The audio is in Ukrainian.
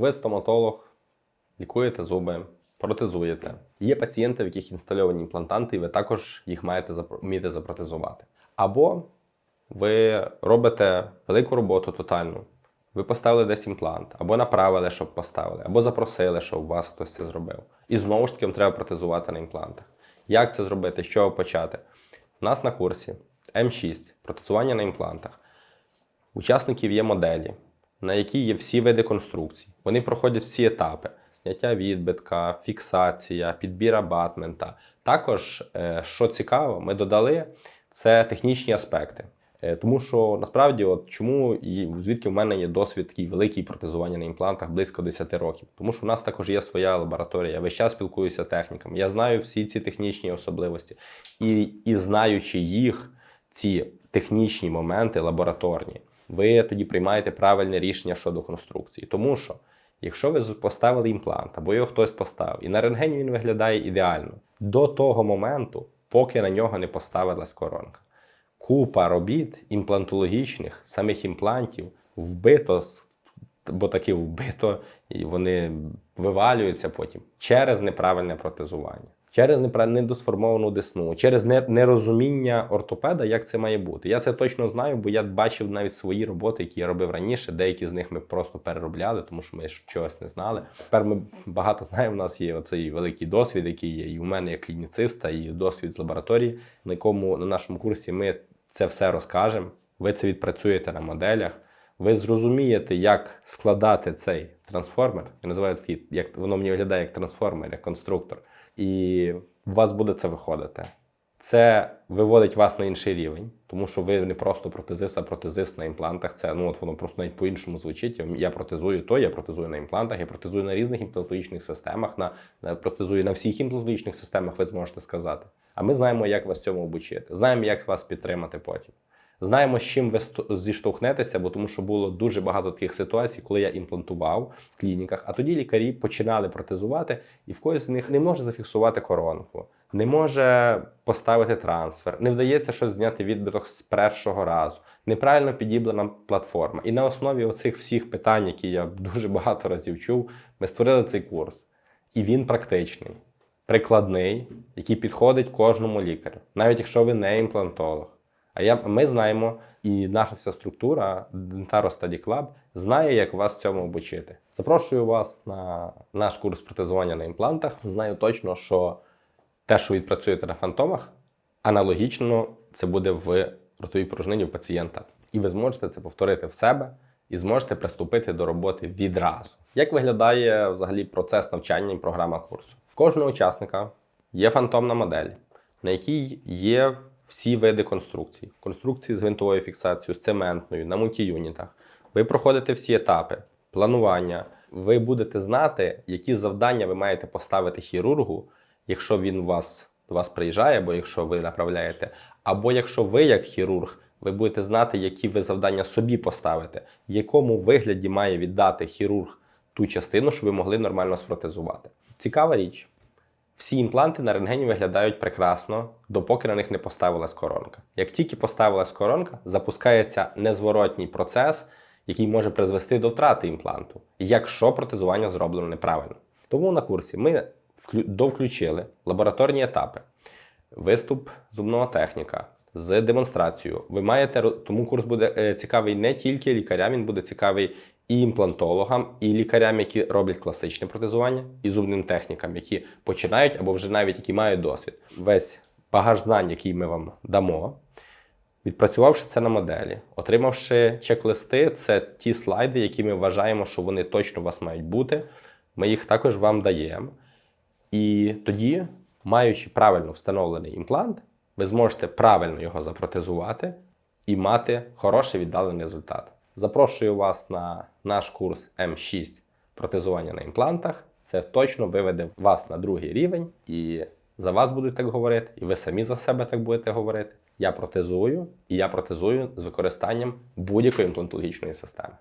Ви стоматолог, лікуєте зуби, протезуєте. Є пацієнти, в яких інстальовані імплантанти, і ви також їх маєте вміти запротезувати. Або ви робите велику роботу тотальну. Ви поставили десь імплант, або направили, щоб поставили, або запросили, щоб у вас хтось це зробив. І знову ж таки вам треба протезувати на імплантах. Як це зробити? З чого почати? У нас на курсі М6 протезування на імплантах. Учасників є моделі, на які є всі види конструкцій. Вони проходять всі етапи: зняття відбитка, фіксація, підбір абатмента. Також, е, що цікаво, ми додали це технічні аспекти. Е, Тому що насправді, от чому і звідки в мене є досвід такий великий протезування на імплантах близько 10 років. Тому що в нас також є своя лабораторія. Я весь час спілкуюся техніками. Я знаю всі ці технічні особливості. І, і знаючи їх, ці технічні моменти лабораторні, ви тоді приймаєте правильне рішення щодо конструкції. Тому що, якщо ви поставили імплант, або його хтось поставив, і на рентгені він виглядає ідеально до того моменту, поки на нього не поставилась коронка. Купа робіт імплантологічних, самих імплантів вбито, бо таки вбито, і вони вивалюються потім через неправильне протезування, через недосформовану десну, через нерозуміння ортопеда, як це має бути. Я це точно знаю, бо я бачив навіть свої роботи, які я робив раніше. Деякі з них ми просто переробляли, тому що ми чогось не знали. Тепер ми багато знаємо. У нас є оцей великий досвід, який є. І у мене як клініциста, і досвід з лабораторії, на якому на нашому курсі ми це все розкажемо. Ви це відпрацюєте на моделях. Ви зрозумієте, як складати цей трансформер. Я називаю такий, як воно мені виглядає як трансформер, як конструктор. І у вас буде це виходити. Це виводить вас на інший рівень, тому що ви не просто протезист, а протезист на імплантах. Це ну от воно просто навіть по-іншому звучить. Я- протезую то, я протезую на імплантах, я протезую на різних імплантологічних системах, на, на протезую на всіх імплантологічних системах, ви зможете сказати. А ми знаємо, як вас цьому обучити, знаємо, як вас підтримати потім. Знаємо, з чим ви зіштовхнетеся, бо тому що було дуже багато таких ситуацій, коли я імплантував в клініках, а тоді лікарі починали протезувати, і в когось з них не може зафіксувати коронку, не може поставити трансфер, не вдається щось зняти відбиток з першого разу, неправильно підіблена платформа. І на основі оцих всіх питань, які я дуже багато разів чув, ми створили цей курс. І він практичний, прикладний, який підходить кожному лікарю, навіть якщо ви не імплантолог. А я, ми знаємо, і наша вся структура Dentaro Study Club знає, як вас цьому обучити. Запрошую вас на наш курс протезування на імплантах. Знаю точно, що те, що відпрацюєте на фантомах, аналогічно це буде в ротовій порожнині у пацієнта. І ви зможете це повторити в себе і зможете приступити до роботи відразу. Як виглядає взагалі процес навчання і програма курсу? В кожного учасника є фантомна модель, на якій є всі види конструкцій. Конструкції з гвинтовою фіксацією, з цементною, на мультіюнітах. Ви проходите всі етапи планування. Ви будете знати, які завдання ви маєте поставити хірургу, якщо він вас до вас приїжджає, або якщо ви направляєте, або якщо ви, як хірург, ви будете знати, які ви завдання собі поставите, в якому вигляді має віддати хірург ту частину, щоб ви могли нормально спротезувати. Цікава річ. Всі імпланти на рентгені виглядають прекрасно, допоки на них не поставилась коронка. Як тільки поставилась коронка, запускається незворотній процес, який може призвести до втрати імпланту, якщо протезування зроблено неправильно. Тому на курсі ми вклю- довключили лабораторні етапи, виступ зубного техніка з демонстрацією. Ви маєте тому курс буде е, цікавий не тільки лікарям, він буде цікавий і імплантологам, і лікарям, які роблять класичне протезування, і зубним технікам, які починають або вже навіть які мають досвід. Весь багаж знань, який ми вам дамо, відпрацювавши це на моделі, отримавши чек-листи, це ті слайди, які ми вважаємо, що вони точно у вас мають бути. Ми їх також вам даємо. І тоді, маючи правильно встановлений імплант, ви зможете правильно його запротезувати і мати хороший віддалений результат. Запрошую вас на наш курс М6 протезування на імплантах. Це точно виведе вас на другий рівень, і за вас будуть так говорити, і ви самі за себе так будете говорити. Я протезую, і я протезую з використанням будь-якої імплантологічної системи.